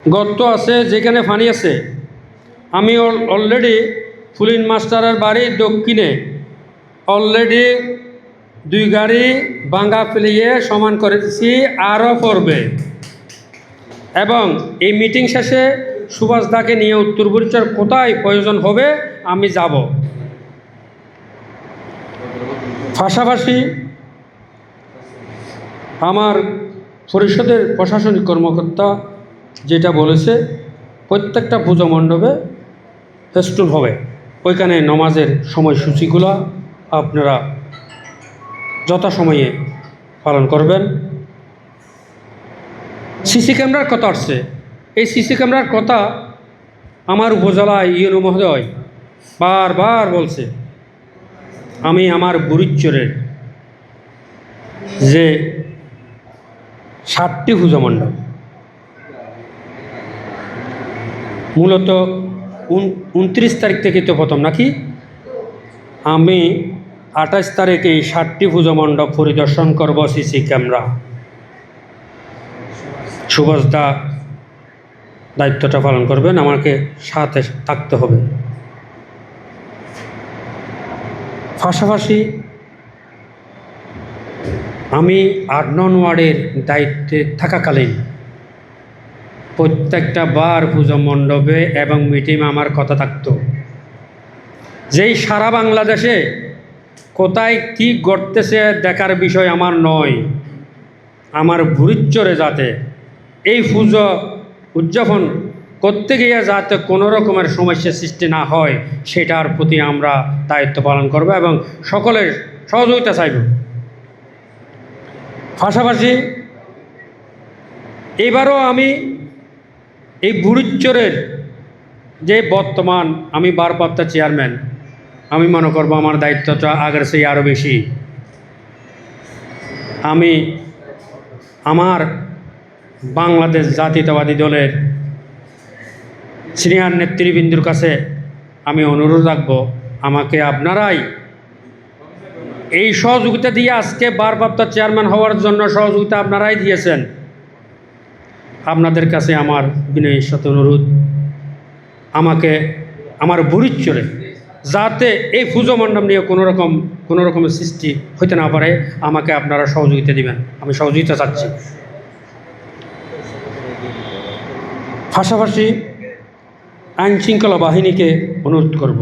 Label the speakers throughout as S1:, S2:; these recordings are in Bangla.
S1: গর্ত আছে, যেখানে পানি আছে। আমি অলরেডি ফুলিন মাস্টারের বাড়ির দক্ষিণে। অলরেডি দুই গাড়ি বাঙ্গা ফেলিয়ে সমান করে দিচ্ছি আরও পড়বে এবং এই মিটিং শেষে সুভাষ দাকে নিয়ে উত্তর পরিচয় কোথায় প্রয়োজন হবে আমি যাব। পাশাপাশি আমার পরিষদের প্রশাসনিক কর্মকর্তা যেটা বলেছে প্রত্যেকটা পুজো মণ্ডপে ফেস্টুন হবে। ওইখানে নমাজের সময়সূচিগুলো আপনারা যথাসময়ে পালন করবেন। সিসি ক্যামেরার কথা আসছে। এই সিসি ক্যামেরার কথা আমার উপজেলায় ইউনো মহোদয় বারবার বলছে। আমি আমার বুড়িচ্চরের যে ষাটটি পুজো মণ্ডপ মূলত উনত্রিশ তারিখ থেকে তো প্রথম নাকি? আমি আঠাশ তারিখে এই ষাটটি পুজো মণ্ডপ পরিদর্শন করব সিসি ক্যামেরা। সুভাষ দা দায়িত্বটা পালন করবেন, আমাকে সাথে থাকতে হবে। পাশাপাশি আমি আট নন ওয়ার্ডের দায়িত্বে থাকাকালীন প্রত্যেকটা বার পুজো মণ্ডপে এবং মিটিং আমার কথা থাকতো। যেই সারা বাংলাদেশে কোথায় কী ঘটতেছে দেখার বিষয় আমার নয়। আমার ভুরিচ্চরে যাতে এই পুজো উদযাপন করতে গিয়ে যাতে কোনো রকমের সমস্যার সৃষ্টি না হয়, সেটার প্রতি আমরা দায়িত্ব পালন করব এবং সকলের সহযোগিতা চাইব। পাশাপাশি এবারও আমি এই বুড়িচ্চরের যে বর্তমান আমি বারপাত্তা চেয়ারম্যান, আমি মনে করব আমার দায়িত্বটা আগের সেই আরও বেশি। আমি আমার বাংলাদেশ জাতীয়তাবাদী দলের সিনিয়র নেতৃবৃন্দুর কাছে আমি অনুরোধ রাখব, আমাকে আপনারাই এই সহযোগিতা দিয়ে আজকে বারপ্রাপ্ত চেয়ারম্যান হওয়ার জন্য সহযোগিতা আপনারাই দিয়েছেন। আপনাদের কাছে আমার বিনয়ের সাথে অনুরোধ। আমাকে, আমার বুড়িচ্চরে যাতে এই পুজো মণ্ডপ নিয়ে কোনো রকম, কোনো রকমের সৃষ্টি হইতে না পারে, আমাকে আপনারা সহযোগিতা দিবেন। আমি সহযোগিতা চাচ্ছি। পাশাপাশি আইন শৃঙ্খলা বাহিনীকে অনুরোধ করব।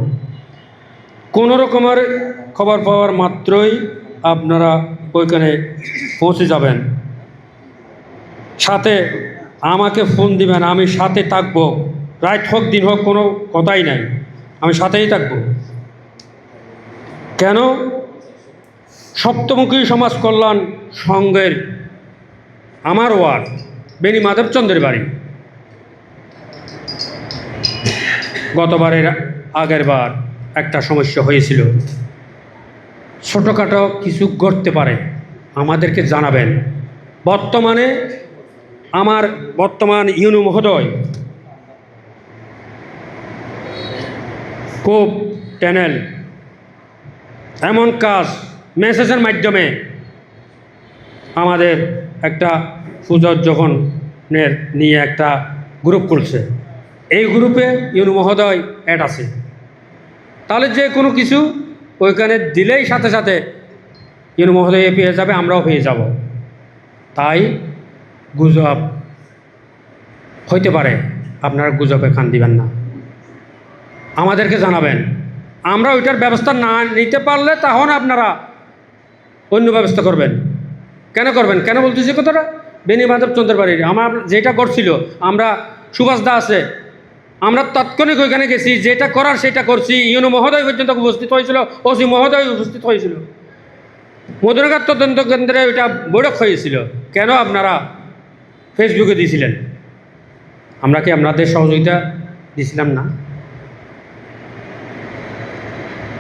S1: কোনো রকমের খবর পাওয়ার মাত্রই আপনারা ওইখানে পৌঁছে যাবেন। সাথে আমাকে ফোন দিবেন, আমি সাথে থাকব। রাত হোক দিন হোক, কোনো কথাই নাই। আমি সাথেই থাকব। কেন? সপ্তমুখী সমাজ কল্যাণ সংঘের আমার ওয়ার্ড, বেনি মাধবচন্দ্রের বাড়ি। গতবারের আগের বার একটা সমস্যা হয়েছিল। ছোটোখাটো কিছু ঘটতে পারে, আমাদেরকে জানাবেন। বর্তমানে আমার বর্তমান ইউনু মহোদয় কোপ চ্যানেল, এমন কাজ মেসেজের মাধ্যমে আমাদের একটা যখন নিয়ে একটা গ্রুপ খুলছে। এই গ্রুপে ইউনু মহোদয় অ্যাড আছে। তাহলে যে কোনো কিছু ওইখানে দিলেই সাথে সাথে ইউনু মহোদয় পেয়ে যাবে, আমরাও পেয়ে যাব। তাই গুজব হইতে পারে, আপনারা গুজবে খান দিবেন না। আমাদেরকে জানাবেন। আমরা ওইটার ব্যবস্থা না নিতে পারলে তখন আপনারা অন্য ব্যবস্থা করবেন। কেন করবেন? কেন বলতেছি কথাটা? বেনি মাধব চন্দ্রের বাড়ির। আমার যেটা করছিল আমরা, সুভাষ দা আছে, আমরা তাৎক্ষণিক ওইখানে গেছি, যেটা করার সেটা করছি। ইউনো মহোদয় পর্যন্ত উপস্থিত হয়েছিল, ওসি মহোদয় উপস্থিত হয়েছিল। মধুরঘাট তদন্ত কেন্দ্রে ওইটা বৈঠক হয়েছিল। কেন আপনারা ফেসবুকে দিয়েছিলেন। আমরা কি আপনাদের সহযোগিতা দিয়েছিলাম না?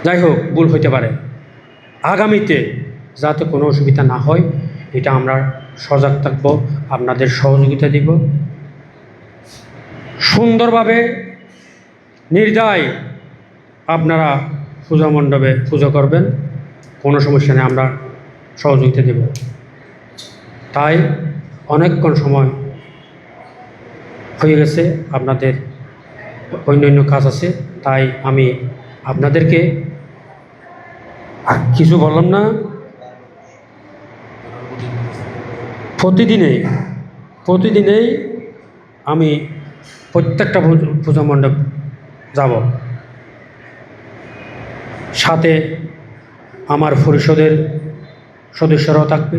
S1: যাই হোক, ভুল হইতে পারে। আগামীতে যাতে কোনো অসুবিধা না হয়, এটা আমরা সজাগ থাকব, আপনাদের সহযোগিতা দিব। সুন্দরভাবে নির্দায় আপনারা পূজা মণ্ডপে পুজো করবেন, কোনো সমস্যা নেই, আমরা সহযোগিতা দেব। তাই অনেকক্ষণ সময় হয়ে গেছে, আপনাদের অন্যান্য কাজ আছে, তাই আমি আপনাদেরকে কিছু বললাম না। প্রতিদিনেই প্রতিদিনেই আমি প্রত্যেকটা পূজা মণ্ডপ যাব। সাথে আমার পরিষদের সদস্যরাও থাকবে।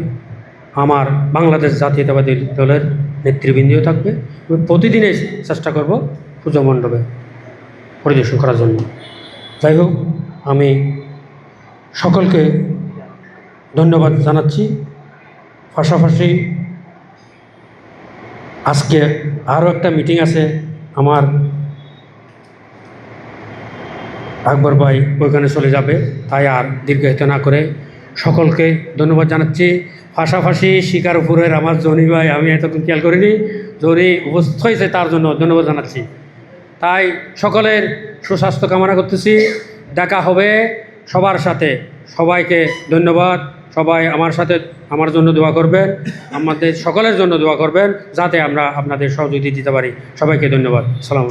S1: আমার বাংলাদেশ জাতীয়তাবাদী দলের নেতৃবৃন্দও থাকবে। আমি প্রতিদিনই চেষ্টা করব পুজো মণ্ডপে পরিদর্শন করার জন্য। যাই হোক, আমি সকলকে ধন্যবাদ জানাচ্ছি। পাশাপাশি আজকে আরও একটা মিটিং আছে আমার। আকবর ভাই ওইখানে চলে যাবে, তাই আর দীর্ঘায়িত না করে সকলকে ধন্যবাদ জানাচ্ছি। পাশাপাশি শিকারপুরের আমার জনি ভাই, আমি এতক্ষণ খেয়াল করিনি, জনি উপস্থিত হয়েছে তার জন্য ধন্যবাদ জানাচ্ছি। তাই সকলের সুস্বাস্থ্য কামনা করতেছি। দেখা হবে সবার সাথে। সবাইকে ধন্যবাদ। সবাই আমার সাথে আমার জন্য দোয়া করবেন। আমাদের সকলের জন্য দোয়া করবেন, যাতে আমরা আপনাদের সহযোগিতা দিতে পারি। সবাইকে ধন্যবাদ। সালাম